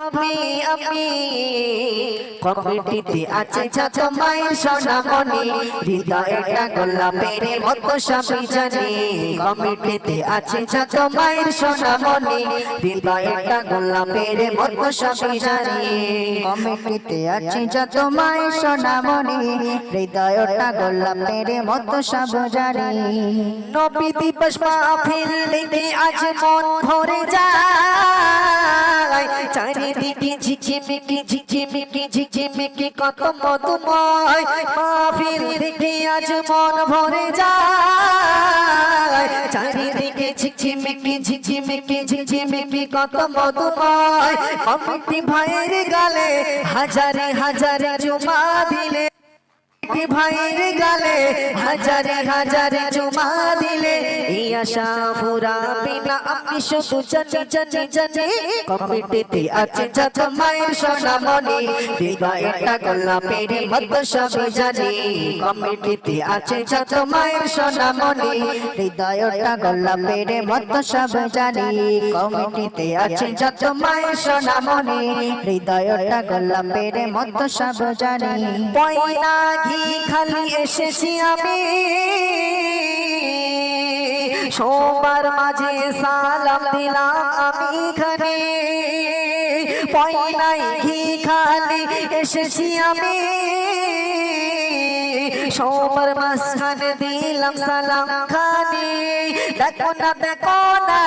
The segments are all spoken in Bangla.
আমি আমি কমিটিতে আছে যত মায়ের সোনামণি হৃদয়টা গোলাপের মতো সবই জানি। কমিটিতে আছে যত মায়ের সোনামণি হৃদয়টা গোলাপের মতো সবই জানি। কমিটিতে আছে যত মায়ের সোনামণি হৃদয়টা গোলাপের মতো সব জানি। নবী দিবস মাহফিল দেখে আজ মন ভরে যায়। চারিদিকে ঝিকিমিকি ঝিকিমিকি ঝিকিমিকি কত মধুময় মাহফিল দেখে আজ মন ভরে যায় চারিদিকে ঝিকিমিকি ঝিকিমিকি ঝিকিমিকি কত মধুময় অমিতি ভাইয়ের গালে হাজারে হাজারে জমা দিলে ভাইয়ের গালে হাজারে হাজারে জমা দিলে। এই আশা পুরা বিনা শুধু জানি জানি জানি। কমিটিতে আছে যত মায়ের সোনামণি। হৃদয়টা গোলাপের মতো সব জানি। কমিটিতে আছে যত মায়ের সোনামণি। হৃদয়টা গোলাপের মতো সব জানি। কমিটিতে আছে যত মায়ের সোনামণি। হৃদয়টা গোলাপের মতো সব জানি। পয়না ঘি খালি এসেছি আমি। সোমবার মাঝে সালাম দিলাম আমি খালি পয়নাই ঘি খালি এসেছি আমি। সবার মাঝখানে দিলাম সালাম খানি। দেখো না দেখো না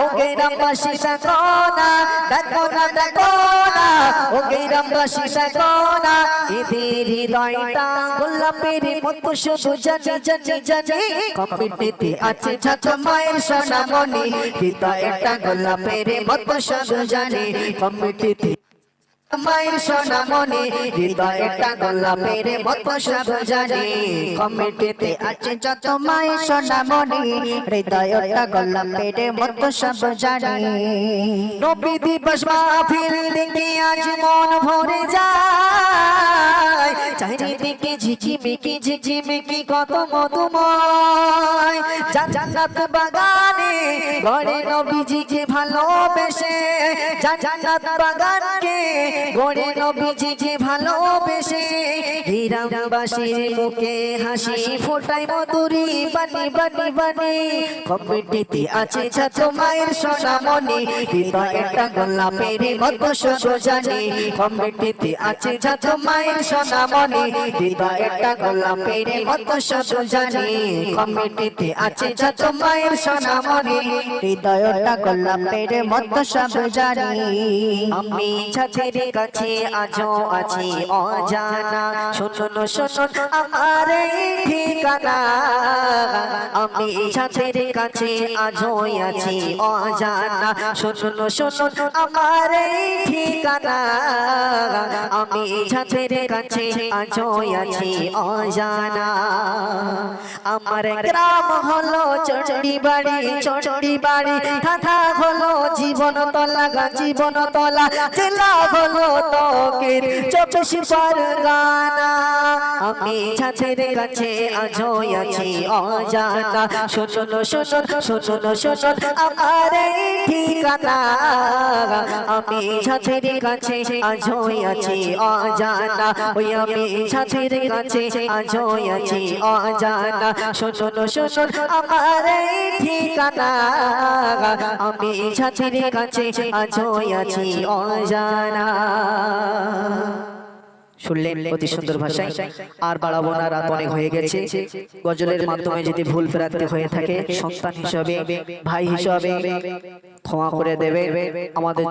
ও গ্রামবাসী দেখো না। দেখো না দেখো না ও গ্রামবাসী দেখো না। এদের হৃদয়টা গোলাপের মতো শুধু জানি জানি জানি কমিটিতে আছে যত মায়ের সোনামণি। হৃদয়টা গোলাপের মতো শুধু জানি কমিটিতে মায়ের সোনামণি হৃদয়টা গোলাপের মতো সব কমিটিতে আছে যত মায়ের সোনামণি হৃদয়টা গোলাপের মতো সব নবী দিবস মাহফিল দেখে আজ মন ভরে যায়। চারিদিকে ঝিঝিমিকি ঝিঝিমিকি কত মধুময়। জান্নাত বাগানে, গড়ে নবীজিকে ভালোবেসে, জান্নাত বাগানকে গড়ে নবীজিকে ভালোবেসে হীরামবাসীর মুখে হাসি ফোটাই মধুরি বানি বানি বানি কমিটিতে আছে যত মায়ের সোনামণি হৃদয়টা গোলাপের মতো শুধু জানি কমিটিতে আছে যত মায়ের সোনামণি হৃদয়টা গোলাপের মতো শুধু জানি কমিটিতে আছে যত মায়ের সোনামণি হৃদয়টা গোলাপের মতো সব জানি আমি ছাদের কাছে আজও আছি অজানা শুনুন শুনুন আমার ঠিকানা। আমি ছাদের কাছে আজও আছি অজানা। শুনুন শুনুন আমার ঠিকানা। আমি ছাদের কাছে আজও আছি অজানা। আমার গ্রাম হলো চটি বাড়ি চটি বাড়ি থানা হলো জীবন তলা গা জীবন তলা জেলা হলো তকের চব্বিশ পরগানা। আমি ছাদের কাছে আজও আছি, অজানা। শুনুন শুনুন শুনুন শুনুন, আমার ঠিকানা। আমি ছাদের কাছে আজও আছি, অজানা। ওই আমি ছাদের কাছে আজও আছি, অজানা। শুনুন শুনুন, আমার ঠিকানা। আমি ছাদের কাছে আজও আছি, অজানা। শুনলেন অতি সুন্দর ভাষায়, আর বাড়াবো না, রাত অনেক হয়ে গেছে। গজলের মাধ্যমে যদি ভুল ফেরাতে হয়ে থাকে, সন্তান হিসাবে, ভাই হিসাবে, ক্ষমা করে দেবে। আমাদের